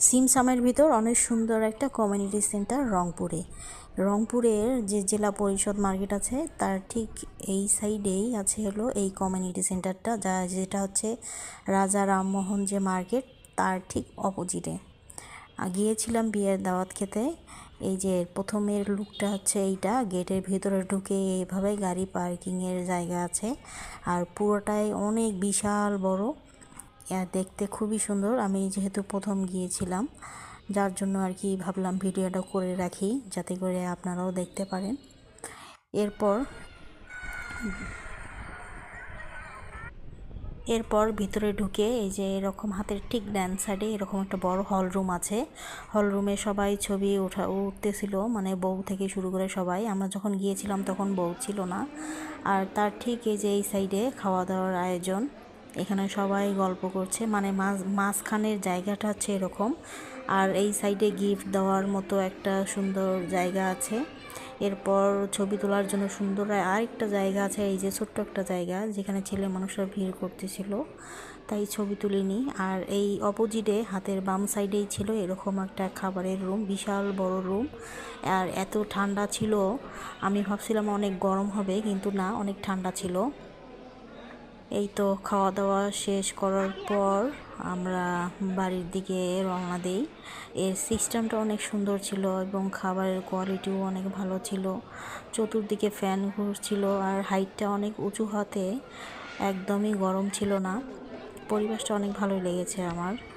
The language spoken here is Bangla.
সিমসামের ভিতর অনেক সুন্দর একটা কমিউনিটি সেন্টার রংপুরে। রংপুরের যে জেলা পরিষদ মার্কেট আছে, তার ঠিক এই সাইডেই আছে হলো এই কমিউনিটি সেন্টারটা, যা যেটা হচ্ছে রাজা রামমোহন যে মার্কেট, তার ঠিক অপোজিটে। গিয়েছিলাম বিয়ের দাওয়াত খেতে। এই যে প্রথমের লুকটা হচ্ছে এইটা, গেটের ভিতরে ঢুকে এইভাবে গাড়ি পার্কিংয়ের জায়গা আছে। আর পুরোটাই অনেক বিশাল বড়। দেখতে খুবই সুন্দর। আমি যেহেতু প্রথম গিয়েছিলাম, যার জন্য আর কি ভাবলাম ভিডিওটা করে রাখি, যাতে করে আপনারাও দেখতে পারেন। এরপর এরপর ভিতরে ঢুকে এই যে এরকম হাতের ঠিক ডান সাইডে এরকম একটা বড় হল রুম আছে। হল রুমে সবাই ছবি ওঠা উঠতেছিল মানে বউ থেকে শুরু করে সবাই। আমরা যখন গিয়েছিলাম তখন বউ ছিল না। আর তার ঠিক এই যে এই সাইডে খাওয়া দাওয়ার আয়োজন। এখানে সবাই গল্প করছে। মানে মাঝ, মাঝখানের জায়গাটা হচ্ছে এরকম। আর এই সাইডে গিফট দেওয়ার মতো একটা সুন্দর জায়গা আছে। এরপর ছবি তোলার জন্য সুন্দর আরেকটা জায়গা আছে, এই যে ছোট্ট একটা জায়গা যেখানে ছেলে মানুষরা ভিড় করতেছিল। তাই ছবি তুলিনি। আর এই অপোজিটে হাতের বাম সাইডেই ছিল এরকম একটা খাবারের রুম বিশাল বড় রুম আর এত ঠান্ডা ছিল, আমি ভাবছিলাম অনেক গরম হবে, কিন্তু না, অনেক ঠান্ডা ছিল। এই তো খাওয়া দাওয়া শেষ করার পর আমরা বাড়ির দিকে রওনা দিই। এর সিস্টেমটা অনেক সুন্দর ছিল এবং খাবারের কোয়ালিটিও অনেক ভালো ছিল। চতুর্দিকে ফ্যান ঘুরছিল আর হাইটটা অনেক উঁচু হাতে একদমই গরম ছিল না। পরিবেশটা অনেক ভালোই লেগেছে আমার।